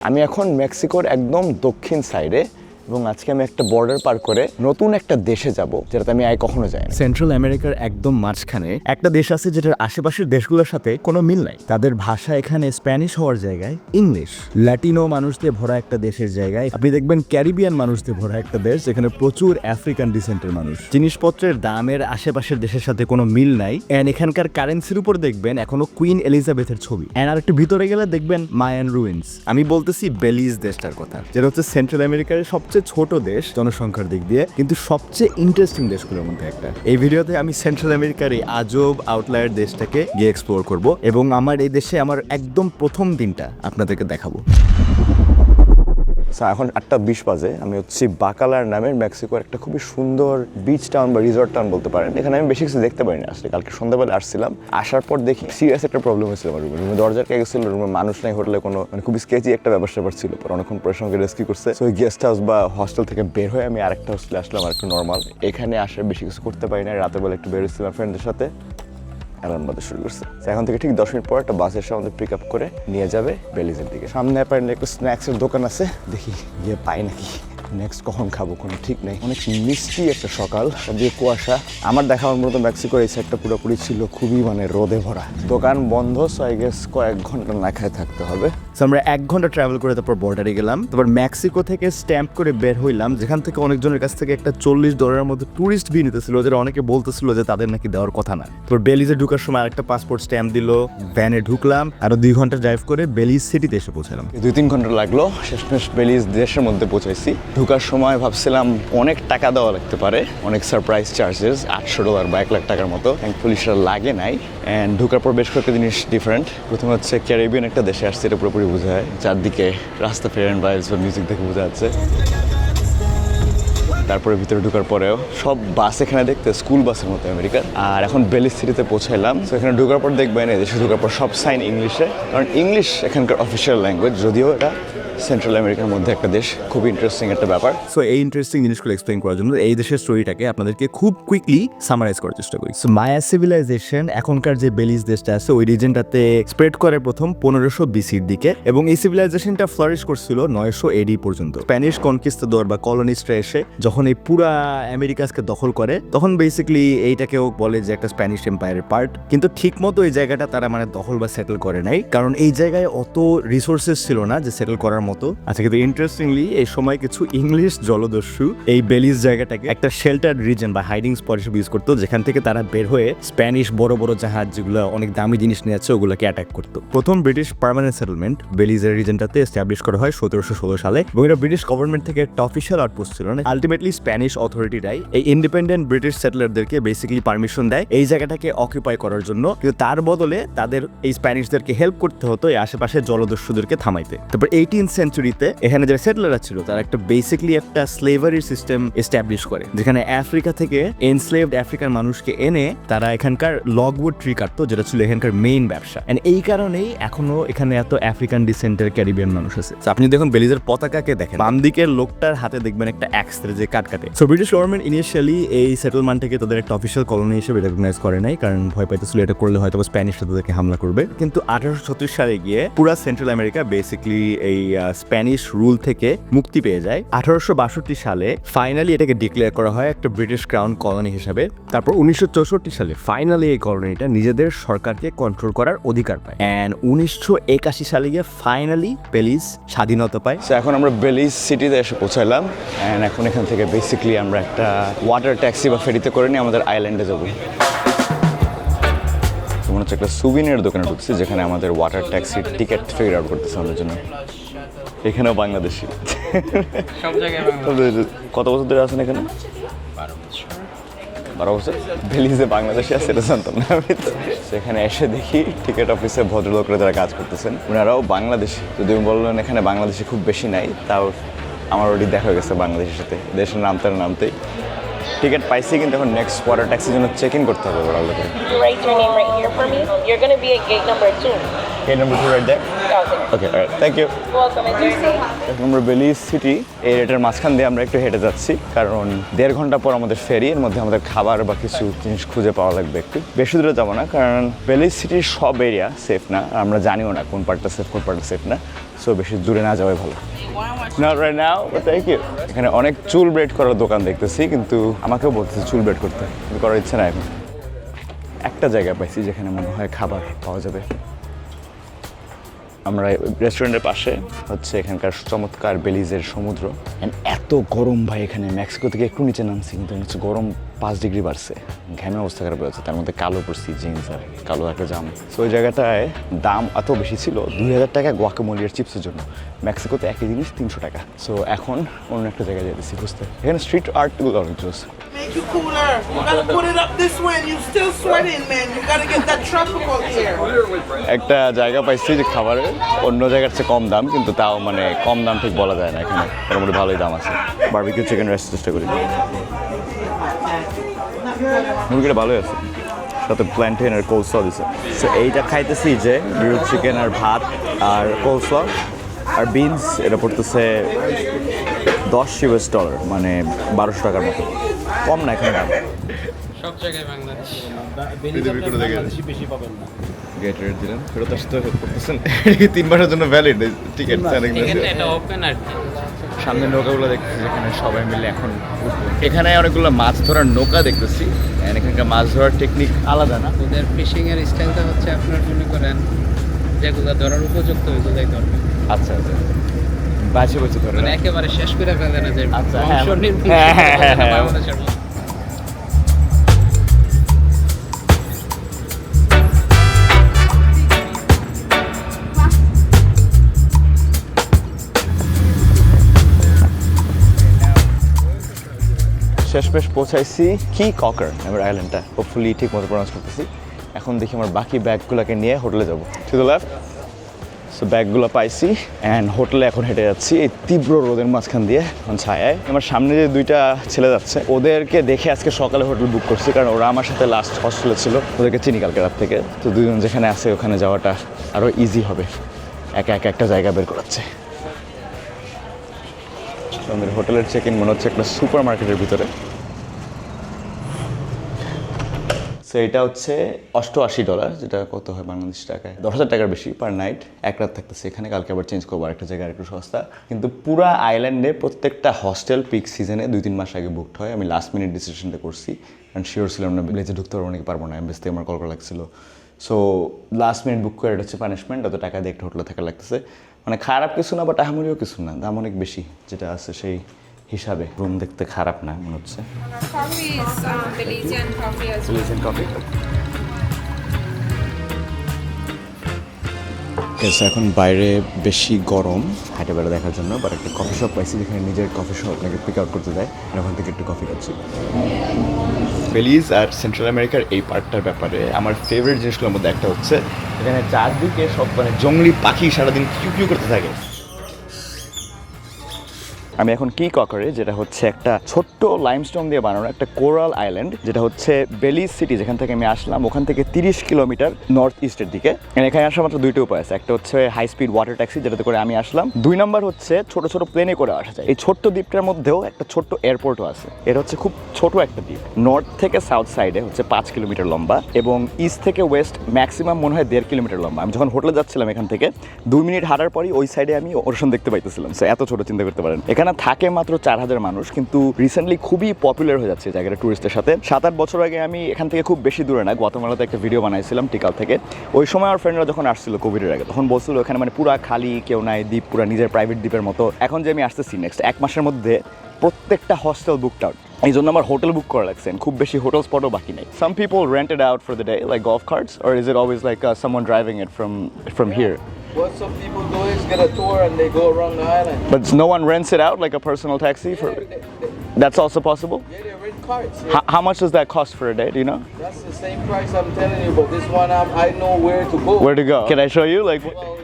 আমি এখন মেক্সিকোর একদম দক্ষিণ সাইডে এবং আজকে আমি একটা বর্ডার পার করে নতুন একটা দেশে যাব, যেটাতে আমি আগে কখনো যাই সেন্ট্রাল আমেরিকার একদম মাঝখানে একটা দেশ আছে যেটার আশেপাশের দেশগুলোর সাথে কোনো মিল নাই। তাদের ভাষা এখানে স্প্যানিশ হওয়ার জায়গায় ইংলিশ ল্যাটিনো মানুষ দিয়ে ভরা একটা দেশের জায়গায়। আপনি দেখবেন ক্যারিবিয়ান মানুষ দিয়ে ভরা একটা দেশ, যেখানে প্রচুর আফ্রিকান ডিসেন্টের মানুষ। জিনিসপত্রের দামের আশেপাশের দেশের সাথে কোনো মিল নাই। এন্ড এখানকার কারেন্সির উপর দেখবেন এখনও কুইন এলিজাবেথের ছবি। এন্ড আর একটু ভিতরে গেলে দেখবেন মায়ান রুইন্স আমি বলতেছি বেলিজ দেশটার কথা, যেটা হচ্ছে সেন্ট্রাল আমেরিকার সবচেয়ে ছোট দেশ জনসংখ্যার দিক দিয়ে, কিন্তু সবচেয়ে ইন্টারেস্টিং দেশগুলোর মধ্যে একটা। এই ভিডিওতে আমি সেন্ট্রাল আমেরিকার এই আজব আউটলায়ার দেশটাকে গিয়ে এক্সপ্লোর করব এবং আমার এই দেশে আমার একদম প্রথম দিনটা আপনাদেরকে দেখাবো। এখন আটটা বিশ বাজে। আমি হচ্ছি বাকালার নামের মেক্সিকোর একটা খুবই সুন্দর বিচ টাউন বা রিসর্ট টাউন বলতে পারেন। এখানে আমি বেশি কিছু দেখতে পারিনি, আসলে কালকে সন্ধ্যাবেলা আসছিলাম। আসার পর দেখি সিরিয়াস একটা প্রবলেম হয়েছিল আমার রুমে রুমে দরজা কে গেছিল রুমে মানুষ নাই হোটেলে কোনো মানে খুবই স্কেচি একটা ব্যাপার স্যাপার ছিল। পর অনেকক্ষণ পরে সঙ্গে রেস্কিউ করছে তো গেস্ট হাউস বা হস্টেল থেকে বের হয়ে আমি আরেকটা হোস্টেলে আসলাম আর একটু নর্মাল এখানে আসার বেশি কিছু করতে পারি না রাতের বেলা একটু বেরোচ্ছিলাম ফ্রেন্ডদের সাথে। অ্যালার্ম শুরু করছে। এখন থেকে ঠিক দশ মিনিট পর একটা বাস এসে আমাদের পিক আপ করে নিয়ে যাবে বেলিজের দিকে। সামনে অ্যাপারেন্টলি একটু স্ন্যাক্সের দোকান আছে। দেখি গিয়ে পাই নাকি। নেক্সট কখন খাব কোনো ঠিক নেই। অনেক মিষ্টি একটা সকাল। দিয়ে কুয়াশা। আমার দেখা আমার মতো মেক্সিকোর এই সাইডটা পুরোপুরি ছিল খুবই মানে রোদে ভরা। দোকান বন্ধ সো আই গেস কয়েক ঘণ্টা না খায় থাকতে হবে। So, আমরা এক ঘণ্টা ট্রাভেল করে তারপর বর্ডারে গেলাম। তারপর মেক্সিকো থেকে স্ট্যাম্প করে বের হইলাম যেখান থেকে অনেকজনের কাছ থেকে একটা চল্লিশ ডলারের মধ্যে টুরিস্ট ভি নিতেছিল যেটা অনেকে বলতেছিল যে তাদের নাকি দেওয়ার কথা না। তারপর বেলিজে ঢুকার সময় আরেকটা পাসপোর্ট স্ট্যাম্প দিল ভ্যানে ঢুকলাম আরও দুই ঘণ্টা ড্রাইভ করে বেলিজ সিটিতে এসে পৌঁছালাম। দুই তিন ঘণ্টা লাগল শেষমেশ বেলিজ দেশের মধ্যে পৌঁছাইছি। ঢুকার সময় ভাবছিলাম অনেক টাকা দেওয়া লাগতে পারে অনেক সারপ্রাইজ চার্জেস আটশো ডলার বা এক লাখ টাকার মতো। সেটা লাগে নাই। অ্যান্ড ঢুকার পর বেশ কয়েকটা জিনিস ডিফারেন্ট প্রথমে হচ্ছে ক্যারিবিয়ান একটা দেশে আসছে এটা পুরোপুরি বোঝা বোঝায়, চারদিকে রাস্তা ফেরেন ভাইলস বা মিউজিক দেখে বোঝা যাচ্ছে। তারপরে ভিতরে ঢুকার পরেও সব বাস এখানে দেখতে স্কুল বাসের মতো আমেরিকার আর এখন বেলি সিটিতে পৌঁছাইলাম। তো এখানে ঢুকার পর দেখবেন এদেশে ঢোকার পর সব সাইন ইংলিশে কারণ ইংলিশ এখানকার অফিসিয়াল ল্যাঙ্গুয়েজ যদিও এটা সেন্ট্রাল আমেরিকার মধ্যে একটা দেশ খুব ইন্টারেস্টিং একটা ব্যাপার। সো এই ইন্টারেস্টিং জিনিসগুলো এক্সপ্লেন করার জন্য এই দেশের স্টোরিটাকে আপনাদেরকে খুব কুইকলি সামারাইজ করার চেষ্টা করি। সো মায়া সিভিলাইজেশন এখনকার যে বেলিজ দেশটা আছে ওই রিজনটাতে স্প্রেড করে প্রথম পনেরোশো বিসির দিকে এবং এই সিভিলাইজেশনটা ফ্লারিশ করছিল নয়শো এডি পর্যন্ত। স্প্যানিশ কনকিস্তাদোর বা কলোনিস্টরা এসে যখন এই পুরা আমেরিকাসকে দখল করে তখন বেসিক্যালি এইটাকেও বলে যে একটা স্প্যানিশ এম্পায়ারের পার্ট কিন্তু ঠিক মতো এই জায়গাটা তারা মানে দখল বা সেটেল করে নাই। কারণ এই জায়গায় অত রিসোর্সেস ছিল না যে সেটেল করার মতো। আচ্ছা কিন্তু ইন্টারেস্টিংলি এই সময় কিছু ইংলিশ জলদস্যু এই বেলিজ জায়গাটাকে একটা শেল্টার রিজন বা হাইডিং স্পট হিসেবে ইউজ করতো, যেখান থেকে তারা বের হয়ে স্প্যানিশ বড় বড় জাহাজ যেগুলো অনেক দামি জিনিস নিয়ে আছে ওগুলোকে অ্যাটাক করতো। প্রথম ব্রিটিশ পার্মানেন্ট সেটেলমেন্ট বেলিজের রিজনটাতে এস্টাবলিশ করা হয় সতেরোশো ষোলো সালে এবং এটা ব্রিটিশ গভর্নমেন্ট থেকে একটা অফিসিয়াল আউটপোস্ট ছিল। না আলটিমেটলি স্প্যানিশ অথরিটিরাই এই ইন্ডিপেন্ডেন্ট ব্রিটিশ সেটেলারদেরকে বেসিক্যালি পারমিশন দেয় এই জায়গাটাকে অকুপাই করার জন্য। কিন্তু তার বদলে তাদের এই স্প্যানিশদেরকে হেল্প করতে হতো এই আশেপাশে জলদস্যুদেরকে থামাইতে। তারপর এইটিন সেঞ্চুরিতে এখানে যারা সেটেলাররা ছিল, তারা একটা বেসিক্যালি একটা স্লেভারি সিস্টেম এস্টাবলিশ করে। যেখানে আফ্রিকা থেকে এনস্লেভড আফ্রিকার মানুষকে এনে তারা এখানকার লগউড ট্রি কাটতো, যেটা ছিল এখানকার মেইন ব্যবসা। এন্ড এই কারণেই এখনও এখানে এত আফ্রিকান ডিসেন্টের ক্যারিবিয়ান মানুষ আছে। আপনি দেখুন বেলিজের পতাকাকে দেখেন। বাম দিকের লোকটার হাতে দেখবেন একটা অ্যাক্স যে কাট কাটে সো ব্রিটিশ গভর্নমেন্ট ইনিশিয়ালি এই সেটেলমেন্টটাকে তাদের একটা অফিসিয়াল কলোনি হিসেবে রেকগনাইজ করে নাই, কারণ ভয় পাইতেছিল এটা করলে হয়তো স্প্যানিশরা তাদেরকে হামলা করবে। কিন্তু আঠারোশো ছত্রিশ সালে গিয়ে পুরা সেন্ট্রাল আমেরিকা বেসিক্যালি এই স্প্যানিশ রুল থেকে মুক্তি পেয়ে যায়। আঠারোশো বাষট্টি সালে ফাইনালি এটাকে ডিক্লেয়ার করা হয় একটা ব্রিটিশ ক্রাউন কলোনি হিসাবে। তারপর উনিশশো চৌষট্টি সালে ফাইনালি এই কলোনিটা নিজেদের সরকারকে কন্ট্রোল করার অধিকার পায়। অ্যান্ড উনিশশো একাশি সালে গিয়ে ফাইনালি বেলিজ স্বাধীনতা পায়। এখন আমরা বেলিজ সিটিতে এসে পৌঁছালাম অ্যান্ড এখন এখান থেকে বেসিক্যালি আমরা একটা ওয়াটার ট্যাক্সি বা ফেরিতে করে নিয়ে আমাদের আইল্যান্ডে যাব। মনে হচ্ছে একটা সুবিনের দোকানে ঢুকছি, যেখানে আমাদের ওয়াটার ট্যাক্সির টিকিট ফিগার আউট করতেছে আমাদের জন্য এখানেও বাংলাদেশি। সব জায়গায় কত বছর ধরে আছেন এখানে? বারো বছর। বেলিজে বাংলাদেশে আছে এটা জানতাম না আমি তো। সেখানে এসে দেখি টিকিট অফিসে ভদ্রলোকরা যারা কাজ করতেছেন। ওনারাও বাংলাদেশি। যদি বললেন এখানে বাংলাদেশি খুব বেশি নাই তাও আমার ওটি দেখা হয়ে গেছে বাংলাদেশের সাথে। দেশের নামতে নামতেই। টিকিট পাইছি কিন্তু এখন নেক্সট কোয়ার্টার ট্যাক্সির জন্য চেক ইন করতে হবে ওরা at gate number two. Gate number two right there. 2000. Okay thank you আমরা বেলিজ সিটি এই রেটের মাঝখান দিয়ে আমরা একটু হেঁটে যাচ্ছি কারণ দেড় ঘণ্টা পর আমাদের ফেরি এর মধ্যে আমাদের খাবার বা কিছু জিনিস খুঁজে পাওয়া লাগবে একটু। বেশি দূরে যাব না কারণ বেলিজ সিটির সব এরিয়া সেফ না আমরা জানিও না কোন পার্টটা সেফ কোন পার্টটা সেফ না সো বেশি দূরে না যাওয়াই ভালো। Not right now, but thank এখানে অনেক চুল ব্রেড করার দোকান দেখতেছি কিন্তু আমাকেও বলতেছে চুল ব্রেড করতে। করার ইচ্ছে না এখন। একটা জায়গা পাইছি যেখানে মনে হয় খাবার পাওয়া যাবে। আমরা রেস্টুরেন্টের পাশে হচ্ছে এখানকার চমৎকার বেলিজের সমুদ্র। এত গরম ভাই এখানে। মেক্সিকো থেকে একটু নিচে নামছি, কিন্তু হচ্ছে গরম পাঁচ ডিগ্রি বাড়ছে ঘ্যামে অবস্থা খারাপ হয়েছে তার মধ্যে কালো পড়ছি জিন্স আর কালো একটা জাম। সো ওই জায়গাটায় দাম এত বেশি ছিল দুই হাজার টাকা গোয়াকামলিয়ার চিপসের জন্য। মেক্সিকোতে একই জিনিস তিনশো টাকা। সো এখন অন্য একটা জায়গায় যেতেছি বুঝতে। এখানে স্ট্রিট আর্টগুলো অনেক জোস। Make you cooler. You gotta put it up this way and you still sweating, man. You gotta get that tropical air. একটা জায়গা পাইছি যে খাবারের অন্য জায়গার চেয়ে কম দাম কিন্তু তাও মানে কম দাম ঠিক বলা যায় না এখানে মোটামুটি ভালোই দাম আছে। বারবিকিউ চিকেন রাইস চেষ্টা করি। মুরগিটা ভালোই আছে। সাথে প্ল্যান্টেন আর কোলসল দিছে। সো এইটা খাইতেছি যে গ্রিল চিকেন আর ভাত আর কোলসল আর বিনস এটা পড়তেছে দশ ইউএস ডলার মানে বারোশো টাকার মতো। কম না এখানে। দাম সব জায়গায় বাংলাদেশ। গেট রেট দিলেন। ফেরত আসতে করতেছেন তিন মাসের জন্য ভ্যালিড টিকিট এটা ওপেন আর কি। সামনে নৌকাগুলো দেখতেছি যেখানে সবাই মিলে এখন এখানে অনেকগুলো মাছ ধরার নৌকা দেখতেছি এখানকার মাছ ধরার টেকনিক আলাদা না? ওদের ফিশিং এর স্টাইলটা হচ্ছে আপনার মনে করেন যেগুলো ধরার উপযুক্ত ওইগুলোই ধরবে। আচ্ছা আচ্ছা। বাঁচে বাছে ধরে মানে একেবারে শেষ করে ফেলে না যে আচ্ছা, হ্যাঁ, হ্যাঁ, হ্যাঁ, শেষমেশ পৌঁছাইছি কি ককার আমার আইল্যান্ডটা হোপফুলি ঠিক মতো প্রনাউন্স করতেছি। এখন দেখি আমার বাকি ব্যাগগুলোকে নিয়ে হোটেলে যাব। দ্য লেফট সো ব্যাগগুলো পাইছি অ্যান্ড হোটেলে এখন হেঁটে যাচ্ছি এই তীব্র রোদের মাঝখান দিয়ে, এখন ছায়ায়। আমার সামনে যে দুইটা ছেলে যাচ্ছে, ওদেরকে দেখে আজকে সকালে হোটেল বুক করছি, কারণ ওরা আমার সাথে লাস্ট হস্টেলে ছিল। ওদেরকে চিনি কালকে রাত থেকে। তো দুজন যেখানে আছে, ওখানে যাওয়াটা আরও ইজি হবে। একা একা একটা জায়গা বের করাচ্ছে। আমাদের হোটেলের চেক ইন মনে হচ্ছে একটা সুপার মার্কেটের ভিতরে। সো এটা হচ্ছে অষ্টআশি ডলার যেটা কত হয় বাংলাদেশ টাকায়? দশ হাজার টাকার বেশি পার নাইট এক রাত থাকতেছে। এখানে কালকে আবার চেঞ্জ করব আরেকটা জায়গায় একটু সস্তা। কিন্তু পুরা আইল্যান্ডে প্রত্যেকটা হস্টেল পিক সিজনে দুই তিন মাস আগে বুকড হয়। আমি লাস্ট মিনিট ডিসিশনটা করছি। কারণ শিওর ছিলাম না ভিলেজে ঢুকতে পারব নাকি পারব না। এমবেস থেকে আমার কল করা লাগছিল। সো লাস্ট মিনিট বুক করে এটা হচ্ছে পানিশমেন্ট অত টাকা দিয়ে একটা হোটেলে থাকা লাগতেছে। মানে খারাপ কিছু না বা টাহামুরিও কিছু না। দাম অনেক বেশি যেটা আছে সেই হিসাবে। রুম দেখতে খারাপ না মনে হচ্ছে। Um, এখন বাইরে বেশি গরম হাঁটে বেড়া দেখার জন্য বাট একটা কফি শপ পাইছি যেখানে নিজের কফি শপ আপনাকে পিক আউট করতে দেয় আর ওখান থেকে একটু কফি খাচ্ছি। বেলিজ আর সেন্ট্রাল আমেরিকার এই পার্কটার ব্যাপারে। আমার ফেভারিট জিনিসগুলোর মধ্যে একটা হচ্ছে, এখানে চারদিকে সব মানে জঙ্গলি পাখি সারাদিন কিউ কিউ করতে থাকে। আমি এখন কি ককারে যেটা হচ্ছে একটা ছোট্ট লাইমস্টোন দিয়ে বানানো একটা কোরাল আইল্যান্ড যেটা হচ্ছে বেলিজ সিটি যেখান থেকে আমি আসলাম, ওখান থেকে তিরিশ কিলোমিটার নর্থ ইস্টের দিকে। এখানে আসার মাত্র দুইটা উপায় আছে। একটা হচ্ছে হাই স্পিড ওয়াটার ট্যাক্সি যেটাতে করে আমি আসলাম। দুই নম্বর হচ্ছে ছোট ছোট প্লেনে করে আসা যায়। এই ছোট্ট দ্বীপটার মধ্যেও একটা ছোট্ট এয়ারপোর্টও আছে। এটা হচ্ছে খুব ছোট একটা দ্বীপ। নর্থ থেকে সাউথ সাইডে হচ্ছে পাঁচ কিলোমিটার লম্বা এবং ইস্ট থেকে ওয়েস্ট ম্যাক্সিমাম মনে হয় দেড় কিলোমিটার লম্বা। আমি যখন হোটেলে যাচ্ছিলাম এখান থেকে, দুই মিনিট হাঁটার পরই ওই সাইডে আমি ওরশন দেখতে পাইতেছিলাম। সো এত ছোট চিন্তা করতে পারেন। এখানে থাকে মাত্র চার হাজার মানুষ, কিন্তু রিসেন্টলি খুবই পপুলার হয়ে যাচ্ছে জায়গাটা টুরিস্টের সাথে। সাত আট বছর আগে আমি এখান থেকে খুব বেশি দূরে না গতমালাতে একটা ভিডিও বানাইছিলাম টিকাল থেকে। ওই সময় আমার ফ্রেন্ডরা যখন আসছিল কোভিডের আগে, তখন বলছিল এখানে মানে পুরা খালি, কেউ নাই, দ্বীপ, পুরা নিজের প্রাইভেট দ্বীপের মতো। এখন যে আমি আসতেছি নেক্সট এক মাসের মধ্যে প্রত্যেকটা হস্টেল বুকড আউট এই জন্য আমার হোটেল বুক করা লাগছে খুব বেশি হোটেল স্পটও বাকি নেই। Some people rented out for the day like golf carts or is it always like someone driving it from from here What some people do is get a tour and they go around the island. But no one rents it out like a personal taxi for. That's also possible. Yeah, they rent carts. Yeah. How, how much does that cost for a day? Do you know That's the same price I'm telling you, but this one I'm, I know where to go. where to go? Can I show you? Like, Well,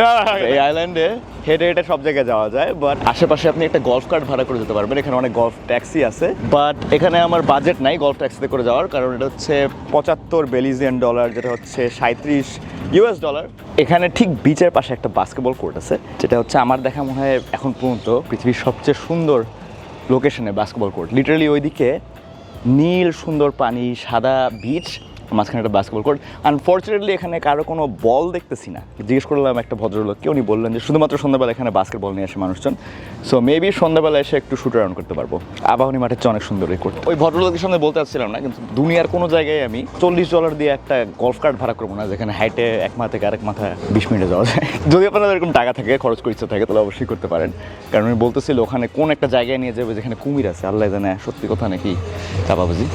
না। এই আইল্যান্ডে হেঁটে হেঁটে সব জায়গায় যাওয়া যায় but আশেপাশে আপনি একটা গলফ কার্ট ভাড়া করে যেতে পারবেন। এখানে অনেক গলফ ট্যাক্সি আছে বাট এখানে আমার বাজেট নাই গলফ ট্যাক্সিতে করে যাওয়ার, কারণ এটা হচ্ছে পঁচাত্তর বেলিজিয়ান ডলার যেটা হচ্ছে সাঁত্রিশ ইউএস ডলার এখানে ঠিক বিচের পাশে একটা বাস্কেটবল কোর্ট আছে, যেটা হচ্ছে আমার দেখা মনে হয় এখন পর্যন্ত পৃথিবীর সবচেয়ে সুন্দর লোকেশনে বাস্কেটবল কোর্ট লিটারালি ওইদিকে নীল সুন্দর পানি, সাদা বিচ মাঝখানে একটা বাস্কেটবল কোর্ট আনফর্চুনেটলি এখানে কারও কোনো বল দেখতেছি না। জিজ্ঞেস করলাম একটা ভদ্রলোককে উনি বললেন যে, শুধুমাত্র সন্ধ্যাবেলা এখানে বাস্কেটবল নিয়ে আসে মানুষজন। সো মেবি সন্ধ্যাবেলা এসে একটু শুট রাউন্ড করতে পারব। আবাহনী মাঠের চেয়ে অনেক সুন্দর কোর্ট ওই ভদ্রলোকের সঙ্গে বলতে চাচ্ছিলাম না, কিন্তু দুনিয়ার কোনো জায়গায় আমি চল্লিশ ডলার দিয়ে একটা গলফ কার্ট ভাড়া করব না, যেখানে হাইটে এক মাথা থেকে আরেক মাথা বিশ মিনিটে যাওয়া যায়। যদি আপনাদের এরকম টাকা থাকে, খরচ করে ইচ্ছা থাকে, তাহলে অবশ্যই করতে পারেন। কারণ আমি বলতেছিল, ওখানে কোন একটা জায়গায় নিয়ে যাবে যেখানে কুমির আছে? আল্লাহ জানে, সত্যি কথা নাকি চাপাবাজি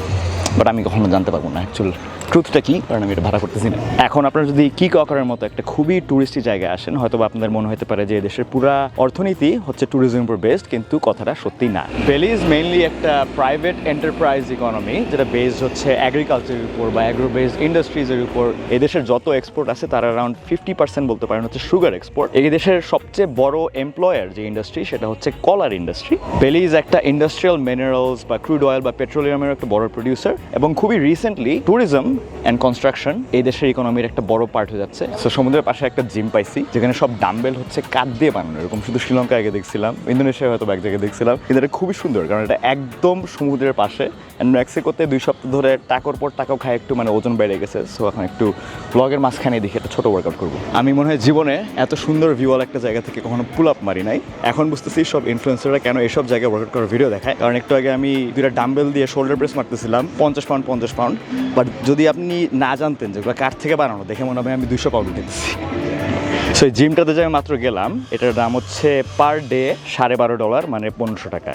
বাট আমি কখনো জানতে পারব না অ্যাকচুয়াল ট্রুথটা কি? কারণ আমি এটা ভাড়া করতেছি না। এখন আপনারা যদি কি করার মতো একটা খুবই টুরিস্টি জায়গায় আসেন হয়তো আপনাদের মনে হতে পারে যে দেশের পুরা অর্থনীতি হচ্ছে ট্যুরিজম উপর বেসড কিন্তু কথাটা সত্যি না। বেলিজ মেইনলি একটা প্রাইভেট এন্টারপ্রাইজ ইকোনমি যেটা বেসড হচ্ছে অ্যাগ্রিকালচারের উপর বা অ্যাগ্রো বেসড ইন্ডাস্ট্রিজের উপর। এই দেশের যত এক্সপোর্ট আছে, তার অ্যারাউন্ড ফিফটি পার্সেন্ট বলতে পারেন হচ্ছে সুগার এক্সপোর্ট এই দেশের সবচেয়ে বড় এমপ্লয়ার যে ইন্ডাস্ট্রি সেটা হচ্ছে কলার ইন্ডাস্ট্রি বেলিজ একটা ইন্ডাস্ট্রিয়াল মিনারেলস বা ক্রুড অয়েল বা পেট্রোলিয়ামের একটা বড় প্রডিউসার এবং খুবই রিসেন্টলি ট্যুরিজম অ্যান্ড কনস্ট্রাকশন এই দেশের ইকোনমির একটা বড় পার্ট হয়ে যাচ্ছে। সো সমুদ্রের পাশে একটা জিম পাইছি, যেখানে সব ডাম্বেল হচ্ছে কাঠ দিয়ে বানানো, এরকম শুধু শ্রীলঙ্কা আগে দেখছিলাম ইন্দোনেশিয়া হয়তো এক জায়গায় দেখছিলাম, কিন্তু এটা খুবই সুন্দর, কারণ এটা একদম সমুদ্রের পাশে। অ্যান্ড মেক্সিকোতে দুই সপ্তাহ ধরে টাকার পর টাকাও খায়, একটু মানে ওজন বেড়ে গেছে। সো এখন একটু ব্লগের মাঝখানে দেখি, একটা ছোট ওয়ার্কআউট করব। আমি মনে হয় জীবনে এত সুন্দর ভিউয়াল একটা জায়গা থেকে কখনো পুল আপ মারি নাই। এখন বুঝতেছি সব ইনফ্লুয়েন্সাররা কেন এসব জায়গায় ওয়ার্কআউট করার ভিডিও দেখায়। কারণ একটু আগে আমি দুইটা ডাম্বেল দিয়ে শোল্ডার প্রেস মারতেছিলাম, পঞ্চাশ পাউন্ড পঞ্চাশ পাউন্ড বাট যদি আপনি না জানতেন যেগুলো কাঠ থেকে বানানো, দেখে মনে হবে আমি দুশো পাউন্ড উঠেছি। সো জিমটাতে যে আমি মাত্র গেলাম, এটার দাম হচ্ছে পার ডে সাড়ে বারো ডলার মানে পনেরোশো টাকা।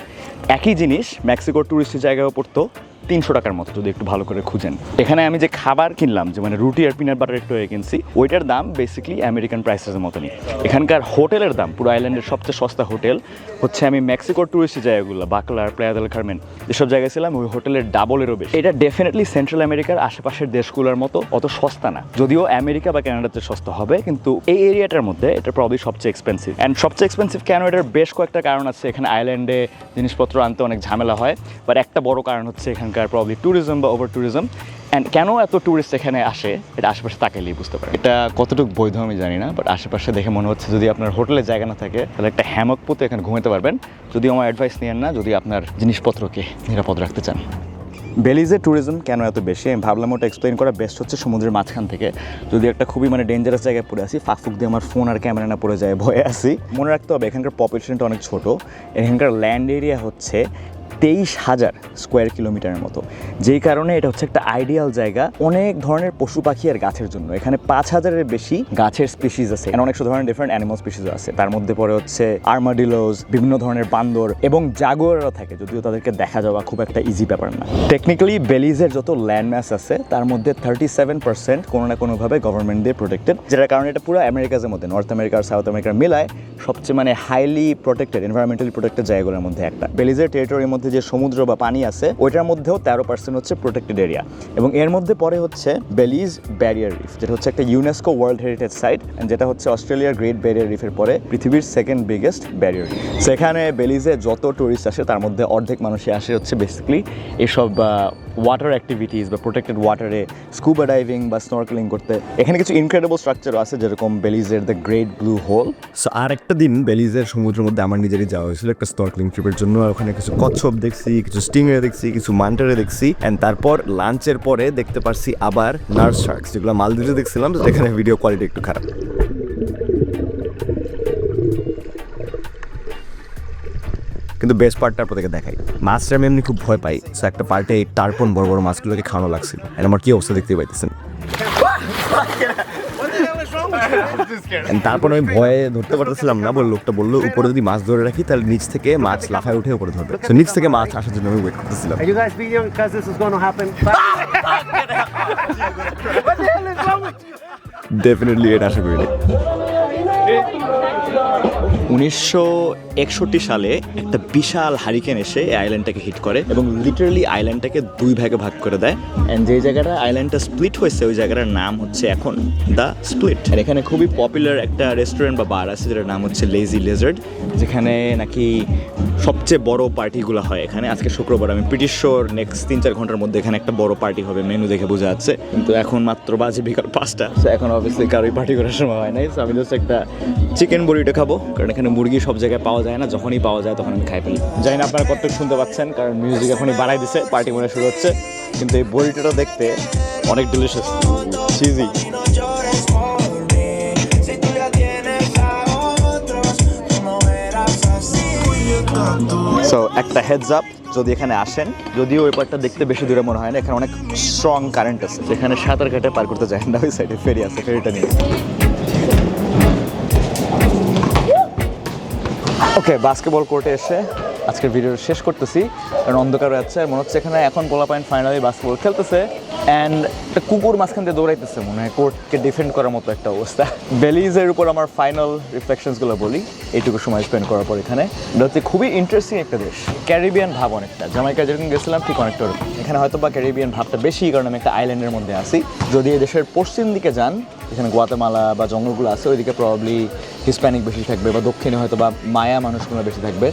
একই জিনিস মেক্সিকোর ট্যুরিস্টের জায়গায় পড়তো। তিনশো টাকার মতো, যদি একটু ভালো করে খুঁজেন। এখানে আমি যে খাবার কিনলাম, যে মানে রুটি আর পিনাট বাটার একটু কিনছি ওইটার দাম বেসিক্যালি আমেরিকান প্রাইসের মতনই। এখানকার হোটেলের দাম, পুরো আইল্যান্ডের সবচেয়ে সস্তা হোটেল, হচ্ছে আমি মেক্সিকোর টুরিস্ট জায়গাগুলো বাকলার প্লেয়াদেল কার্মেন যেসব জায়গায় ছিলাম, ওই হোটেলের ডাবলেরও বেশি। এটা ডেফিনেটলি সেন্ট্রাল আমেরিকার আশেপাশের দেশগুলোর মতো অত সস্তা না। যদিও আমেরিকা বা কানাডাতে সস্তা হবে, কিন্তু এই এরিয়াটার মধ্যে এটা প্রবলি সবচেয়ে এক্সপেন্সিভ অ্যান্ড সবচেয়ে এক্সপেন্সিভ কেন, এটার বেশ কয়েকটা কারণ আছে। এখানে আইল্যান্ডে জিনিসপত্র আনতে অনেক ঝামেলা হয় বাট একটা বড় কারণ হচ্ছে এখানকার প্রবলি ট্যুরিজম বা ওভার ট্যুরিজম অ্যান্ড কেন এত ট্যুরিস্ট এখানে আসে? এটা আশেপাশে তাকাইলেই বুঝতে পারে এটা কতটুকু বৈধ আমি জানি না বাট আশেপাশে দেখে মনে হচ্ছে যদি আপনার হোটেলে জায়গা না থাকে তাহলে একটা হ্যামক পুঁতে এখানে ঘুমাতে পারবেন। যদি আমার অ্যাডভাইস নিয়েন না যদি আপনার জিনিসপত্রকে নিরাপদ রাখতে চান। বেলিজে ট্যুরিজম কেন এত বেশি? আমি ভাবলাম ওটা এক্সপ্লেন করা বেস্ট হচ্ছে সমুদ্রের মাঝখান থেকে। যদি একটা খুবই মানে ডেঞ্জারাস জায়গায় পড়ে আসি ফাঁকফুক দিয়ে আমার ফোন আর ক্যামেরা না পড়ে যায় ভয়ে আসি মনে রাখতে হবে এখানকার পপুলেশনটা অনেক ছোট। এখানকার ল্যান্ড এরিয়া হচ্ছে তেইশ হাজার স্কোয়ার কিলোমিটারের মতো। যেই কারণে এটা হচ্ছে একটা আইডিয়াল জায়গা। অনেক ধরনের পশু পাখি আর গাছের জন্য। এখানে পাঁচ হাজারের বেশি গাছের স্পিসিস আছে। অনেক ধরনের ডিফারেন্ট অ্যানিমাল স্পিসিস আছে। তার মধ্যে পরে হচ্ছে আর্মাডিলোজ বিভিন্ন ধরনের বান্দর এবং জাগুয়ারও থাকে। যদিও তাদেরকে দেখা যাওয়া খুব একটা ইজি ব্যাপার না। টেকনিক্যালি বেলিজের যত ল্যান্ড ম্যাস আছে, তার মধ্যে থার্টি সেভেন পার্সেন্ট কোনো না কোনোভাবে গভর্নমেন্ট দিয়ে প্রোটেক্টেড যেটার কারণে এটা পুরো আমেরিকাজের মধ্যে। নর্থ আমেরিকা আর সাউথ আমেরিকার মিলায় সবচেয়ে মানে হাইলি প্রোটেক্টেড এনভায়রনমেন্টালি প্রোটেক্টেড জায়গাগুলোর মধ্যে একটা। বেলিজের টেরিটরির মধ্যে যে সমুদ্র বা পানি আছে, ওইটার মধ্যেও তেরো পার্সেন্ট হচ্ছে প্রোটেক্টেড এরিয়া এবং এর মধ্যে পরে হচ্ছে বেলিজ ব্যারিয়ার রিফ যেটা হচ্ছে একটা ইউনেস্কো ওয়ার্ল্ড হেরিটেজ সাইট যেটা হচ্ছে অস্ট্রেলিয়ার গ্রেট ব্যারিয়ার রিফের পরে পৃথিবীর সেকেন্ড বিগেস্ট ব্যারিয়ার রিফ সেখানে বেলিজে যত টুরিস্ট আসে, তার মধ্যে অর্ধেক মানুষই আসে হচ্ছে বেসিক্যালি এসব ওয়াটার অ্যাক্টিভিটিস বা প্রোটেক্টেড ওয়াটারে স্কুবা ডাইভিং বা স্নর্কেলিং করতে। এখানে কিছু ইনক্রেডিবল স্ট্রাকচার আছে যেরকম বেলিজের the Great Blue Hole so আর একটা দিন বেলিজের সমুদ্রের মধ্যে আমার নিজেরই যাওয়া হয়েছিল একটা স্নর্কলিং ট্রিপের জন্য। ওখানে কিছু কচ্ছপ দেখছি, কিছু স্টিংরে দেখছি, কিছু মান্টারে দেখছি। অ্যান্ড তারপর লাঞ্চের পরে দেখতে পারছি আবার নার্স শার্কস যেগুলো মালদ্বীপে দেখছিলাম, যেখানে ভিডিও কোয়ালিটি একটু খারাপ। কিন্তু বেস্ট পার্টটা আপনাদেরকে দেখাই। মাছটা আমি এমনি খুব ভয় পাই। সো একটা পার্টে টার্পন বড় বড় মাছগুলোকে খাওয়ানো লাগছিল। আর আমার কি অবস্থা দেখতে পাইতেছেন। তারপর আমি ভয়ে ধরতে পারতেছিলাম না বলে লোকটা বলল উপরে যদি মাছ ধরে রাখি তাহলে নিচ থেকে মাছ লাফায় উঠে উপরে ধরবে। তো নিচ থেকে মাছ আসার জন্য আমি ওয়েট করতেছিলাম? ডেফিনেটলি এটা আশা করি উনিশশো একষট্টি সালে একটা বিশাল হারিকেন এসে এই আইল্যান্ডটাকে হিট করে এবং লিটারালি আইল্যান্ডটাকে দুই ভাগে ভাগ করে দেয়। অ্যান্ড যে জায়গাটা আইল্যান্ডটা স্প্লিট হয়েছে, ওই জায়গাটার নাম হচ্ছে এখন দ্য স্প্লিট আর এখানে খুবই পপুলার একটা রেস্টুরেন্ট বা বার আছে, যেটার নাম হচ্ছে লেজি লেজার্ড যেখানে নাকি সবচেয়ে বড় পার্টিগুলো হয় এখানে। আজকে শুক্রবার, আমি ব্রিটিশ নেক্সট তিন চার ঘণ্টার মধ্যে এখানে একটা বড় পার্টি হবে মেনু দেখে বোঝা যাচ্ছে। কিন্তু এখন মাত্র বাজে বিকাল পাঁচটা। এখন অবভিয়াসলি কারোই পার্টি করার সময় হয় নাই। আমি জাস্ট একটা চিকেন বড়িটা খাব, কারণ এখানে মুরগি সব জায়গায় পাওয়া যায় না, যখনই পাওয়া যায় তখন আমি খাই ফেলি। জানি না আপনারা কতটুকু শুনতে পাচ্ছেন, কারণ মিউজিক এখনই বাড়াই দিছে পার্টি মনে শুরু হচ্ছে। কিন্তু এই বড়িটা দেখতে অনেক ডিলিশিয়াস চিজি. সো একটা হেডস আপ যদি এখানে আসেন, যদিও ওই পার্টটা দেখতে বেশি দূরে মনে হয় না, এখানে অনেক স্ট্রং কারেন্ট আছে। যেখানে সাঁতার কাটে পার করতে যায় না, ওই সাইডে ফেরি আছে, ফেরিটা নিয়ে। ওকে বাস্কেটবল কোর্টে এসে আজকের ভিডিও শেষ করতেছি। কারণ অন্ধকার যাচ্ছে। মনে হচ্ছে এখানে এখন পোলা পয়েন্ট ফাইনালি বাস্কেটবল খেলতেছে। অ্যান্ড একটা কুকুর মাঝখান দিয়ে দৌড়াইতেছে। মনে হয় কোর্টকে ডিফেন্ড করার মতো একটা অবস্থা। বেলিজের উপর আমার ফাইনাল রিফ্লেকশনসগুলো বলি। এইটুকু সময় স্পেন্ড করার পর এখানে। এটা হচ্ছে খুবই ইন্টারেস্টিং একটা দেশ। ক্যারিবিয়ান ভাব অনেকটা। জামাইকা যেরকম গেছিলাম, ঠিক অনেকটা এখানে হয়তো বা ক্যারিবিয়ান ভাবটা বেশি, কারণ আমি একটা আইল্যান্ডের মধ্যে আছি। যদি এই দেশের পশ্চিম দিকে যান এখানে গোয়াতেমালা বা জঙ্গলগুলো আছে, ওইদিকে প্রবাবলি হিসপ্যানিক বেশি থাকবে বা দক্ষিণে হয়তো বা মায়া মানুষগুলো বেশি থাকবে।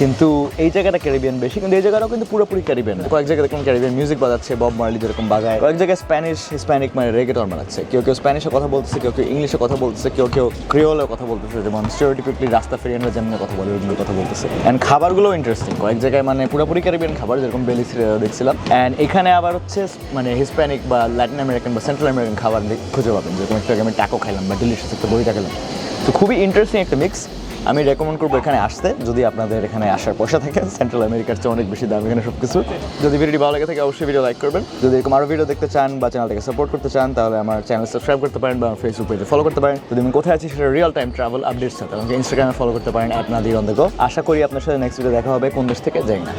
কিন্তু এই জায়গাটা ক্যারিবিয়ান বেশি, কিন্তু এই জায়গাটাও কিন্তু পুরোপুরি ক্যারিবিয়ান কয়েক জায়গায় দেখলাম ক্যারিবিয়ান মিউজিক বাজাচ্ছে বব মার্লি যেরকম বাজায়। কয়েক জায়গায় স্প্যানিশ হিসপ্যানিক মানে রেগেটর বানাচ্ছে। কেউ কেউ স্প্যানিশে কথা বলতেছে, কেউ কেউ ইংলিশে কথা বলতেছে, কেউ কেউ ক্রিওলে কথা বলতেছে, যেমন স্টিওটিপিকলি রাস্তা ফেরিয়ানরা যেমন কথা বলে ওইগুলো কথা বলতেছে। অ্যান্ড খাবারগুলো ইন্টারেস্টিং কয়েক জায়গায় মানে পুরোপুরি ক্যারিবিয়ান খাবার, যেরকম বেলিস দেখছিলাম। অ্যান্ড এখানে আবার হচ্ছে মানে হিসপ্যানিক বা ল্যাটিন আমেরিকান বা সেন্ট্রাল আমেরিকান খাবার খুঁজে পাবেন যেরকম একটু আমি টাকো খাইলাম বা ডিলিশিয়াস একটা বইটা খেলাম তো খুবই ইন্টারেস্টিং একটা মিক্স আমি রেকমেন্ড করব এখানে আসতে। যদি আপনাদের এখানে আসার পয়সা থাকে সেন্ট্রাল আমেরিকার চেয়ে অনেক বেশি দাম এখানে সব কিছু যদি ভিডিওটি ভালো লাগে থাকে, অবশ্যই ভিডিও লাইক করবেন। যদি এরকম আরও ভিডিও দেখতে চান বা চ্যানেলটাকে সাপোর্ট করতে চান, তাহলে আমার চ্যানেল সাবস্ক্রাইব করতে পারেন বা ফেসবুক পেজে ফলো করতে পারেন। যদি আমি কোথায় আছি, সেটা রিয়েল টাইম ট্রাভেল আপডেটস সাথে আমাকে ইনস্টাগ্রামে ফলো করতে পারেন অ্যাট নাদির অন আশা করি আপনার সাথে নেক্সট ভিডিও দেখা হবে, কোন দেশ থেকে? যাই না।